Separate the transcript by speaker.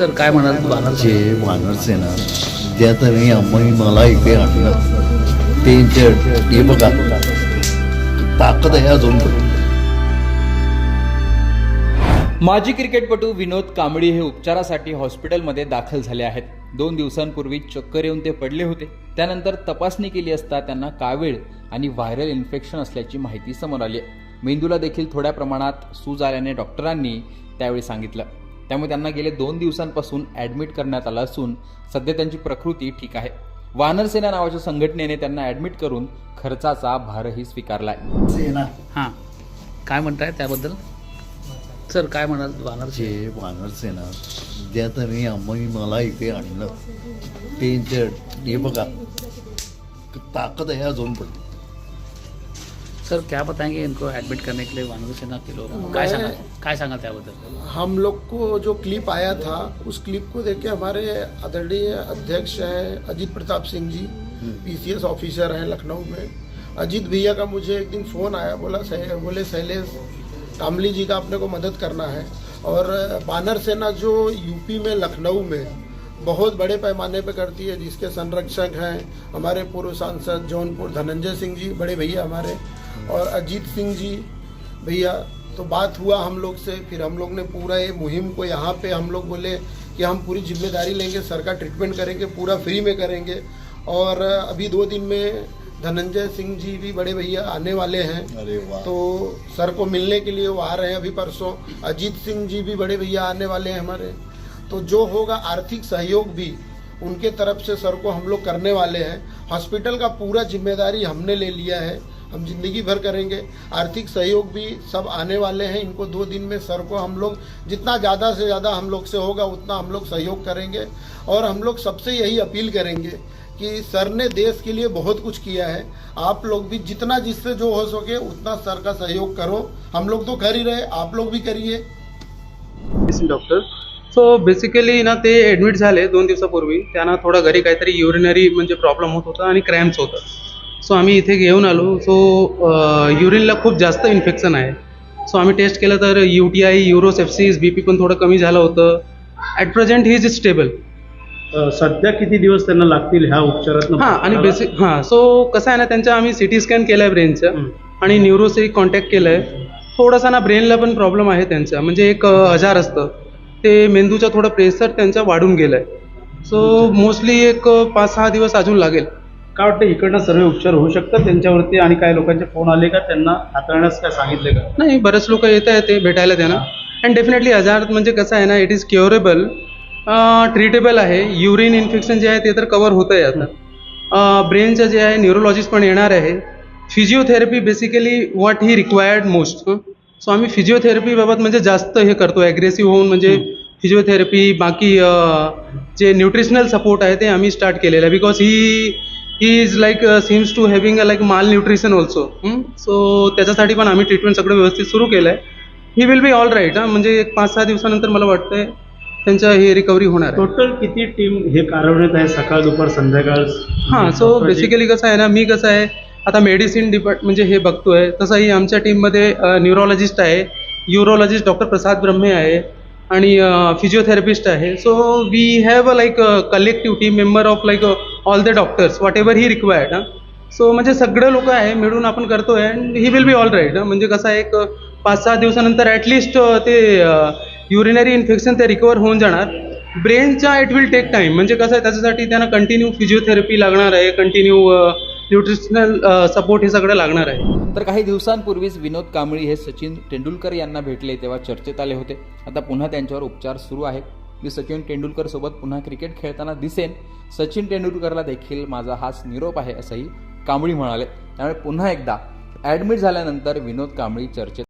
Speaker 1: Sir काय म्हणाल? वानर
Speaker 2: जे वानरसेना ज्या तरी आम्ही मला इथे आणलं. त्यांच्या हे बघा. ताकद आहे अजून
Speaker 3: माजी क्रिकेटपटू विनोद कांबळी हे उपचारासाठी हॉस्पिटलमध्ये दाखल झाले आहेत. दोन दिवसांपूर्वी चक्कर येऊन ते पडले होते. त्यानंतर तपासणी केली असता त्यांना कावीळ आणि व्हायरल इन्फेक्शन असल्याची माहिती समोर आली. आहे मेंदूला देखील थोड्या प्रमाणात सूज आल्याने डॉक्टरांनी त्यावेळी सांगितलं. त्यामुळे त्यांना गेले दोन दिवसांपासून ॲडमिट करण्यात आलं असून सध्या त्यांची प्रकृती ठीक आहे. वानरसेना नावाच्या संघटनेने त्यांना ॲडमिट करून खर्चाचा भारही स्वीकारला आहे
Speaker 2: सेना.
Speaker 1: हां. काय म्हणताय त्याबद्दल? सर काय म्हणाल वानर
Speaker 2: जे वानरसेना ज्या तरी आम्ही मला इथे आणलं. त्यांच्या हे बघा. ताकद आहे अजून पण.
Speaker 1: सर क्या बताएँगे इनको एडमिट करने के लिए? वानर सेना के लोग। काय सांगाल काय सांगाल त्याबद्दल
Speaker 4: हम लोग को जो क्लिप आया था उस क्लिप को देख के हमारे आदरणीय अध्यक्ष हैं अजीत प्रताप सिंह जी पीसीएस ऑफिसर हैं लखनऊ में। अजीत भैया का मुझे एक दिन फ़ोन आया बोला सह, बोले शैलेश कामली जी का अपने को मदद करना है। और बानर सेना जो यूपी में लखनऊ में बहुत बड़े पैमाने पे करती है जिसके संरक्षक हैं हमारे पूर्व सांसद जौनपुर धनंजय सिंह जी बड़े भैया हमारे। और अजीत सिंह जी भैया तो बात हुआ हम लोग से फिर हम लोग ने पूरा ये मुहिम को यहाँ पे हम लोग बोले कि हम पूरी ज़िम्मेदारी लेंगे सर का ट्रीटमेंट करेंगे पूरा फ्री में करेंगे। और अभी दो दिन में धनंजय सिंह जी भी बड़े भैया आने वाले हैं।
Speaker 2: अरे
Speaker 4: तो सर को मिलने के लिए वो आ रहे हैं अभी परसों। अजीत सिंह जी भी बड़े भैया आने वाले हैं हमारे। तो जो होगा आर्थिक सहयोग भी उनके तरफ़ से सर को हम लोग करने वाले हैं। हॉस्पिटल का पूरा ज़िम्मेदारी हमने ले लिया है। हम ज़िंदगी भर करेंगे। आर्थिक सहयोग भी सब आने वाले हैं। इनको दो दिन में सर को हम लोग जितना ज़्यादा से ज़्यादा हम लोग से होगा, उतना हम लोग सहयोग करेंगे। और हम लोग सबसे यही अपील करेंगे कि सर ने देश के लिए बहुत कुछ किया है। आप लोग भी जितना जिससे जो हो सके, उतना सर का सहयोग करो। हम लोग तो कर ही रहे, आप लोग भी करिए।
Speaker 5: डॉक्टर सो बेसिकली ना, ते ॲडमिट झाले दोन दिवसापूर्वी. त्यांना थोडं घरी काहीतरी युरिनरी म्हणजे प्रॉब्लेम होत होता आणि क्रॅम्प्स होतं. सो आम्ही इथे घेऊन आलो. सो युरिनला खूप जास्त इन्फेक्शन आहे. सो आम्ही टेस्ट केलं तर U T I urosepsis B P पण थोडं कमी झालं होतं. At present he is stable
Speaker 6: सध्या किती दिवस त्यांना लागतील ह्या उपचारात
Speaker 5: हां आणि बेसिक हां. सो कसं आहे ना त्यांचं आम्ही सी टी स्कॅन केलं आहे ब्रेनचं. आणि न्यूरोशी कॉन्टॅक्ट केलं आहे थोडासा ना ब्रेनला पण प्रॉब्लेम आहे त्यांचा. म्हणजे एक अ, आजार असतं. ते मेंदूचा थोडं प्रेशर त्यांचा वाढून गेलं आहे सो मोस्टली एक पाच सहा दिवस अजून लागेल.
Speaker 6: काय वाटतं इकडनं सर्व उपचार होऊ शकतात त्यांच्यावरती आणि काही लोकांचे फोन आले का? त्यांना हाताळण्यास काय सांगितले का?
Speaker 5: नाही बरेच लोक येत आहेत ते भेटायला त्यांना. अँड डेफिनेटली आजार म्हणजे कसं आहे ना इट इज क्युरेबल ट्रीटेबल आहे. युरिन इन्फेक्शन जे आहे ते तर कवर होतं आहे आता ब्रेनचं जे आहे न्यूरोलॉजिस्ट पण येणार आहे. Physiotherapy basically what he required most so आम्ही फिजिओथेरपीबाबत म्हणजे जास्त हे करतो ॲग्रेसिव्ह होऊन म्हणजे फिजिओथेरपी बाकी जे न्यूट्रिशनल सपोर्ट आहे ते आम्ही स्टार्ट केलेलं आहे. Because he he is like seems to having a like malnutrition also so त्याच्यासाठी पण आम्ही ट्रीटमेंट सगळं व्यवस्थित सुरू केलं आहे he will be all right हां. म्हणजे एक पाच सहा दिवसानंतर मला वाटतंय त्यांचं हे रिकव्हरी होणार
Speaker 6: टोटल किती टीम हे कारवण्यात आहे सकाळ दुपार संध्याकाळ?
Speaker 5: हां सो बेसिकली कसं आहे ना मी कसं आहे आता मेडिसिन डिपार्ट म्हणजे हे बघतोय तसंही आमच्या टीममध्ये न्यूरोलॉजिस्ट आहे युरोलॉजिस्ट डॉक्टर प्रसाद ब्रह्मे आहे आणि फिजिओथेरपिस्ट आहे. So we have a like collective team member of like all the doctors whatever he required हां सो म्हणजे सगळे लोक आहे मिळून आपण करतोय and he will be all right म्हणजे कसं आहे एक पाच सहा दिवसानंतर ॲटलिस्ट ते युरिनरी इन्फेक्शन ते रिकवर होऊन जाणार. ब्रेनच्या इट विल टेक टाईम म्हणजे कसं आहे त्याच्यासाठी त्यांना कंटिन्यू फिजिओथेरपी लागणार आहे कंटिन्यू न्यूट्रिशनल सपोर्ट हे सगळं लागणार आहे.
Speaker 3: तर काही दिवसांपूर्वीच विनोद कांबळी हे सचिन तेंडुलकर यांना भेटले तेव्हा चर्चेत आले होते. आता पुन्हा त्यांच्यावर उपचार सुरू आहेत. मी सचिन तेंडुलकर सोबत पुन्हा क्रिकेट खेळताना दिसेन. सचिन तेंडुलकरला देखील माझा हाच निरोप आहे असंही कांबळी म्हणाले. त्यामुळे पुन्हा एकदा ॲडमिट झाल्यानंतर विनोद कांबळी चर्चेत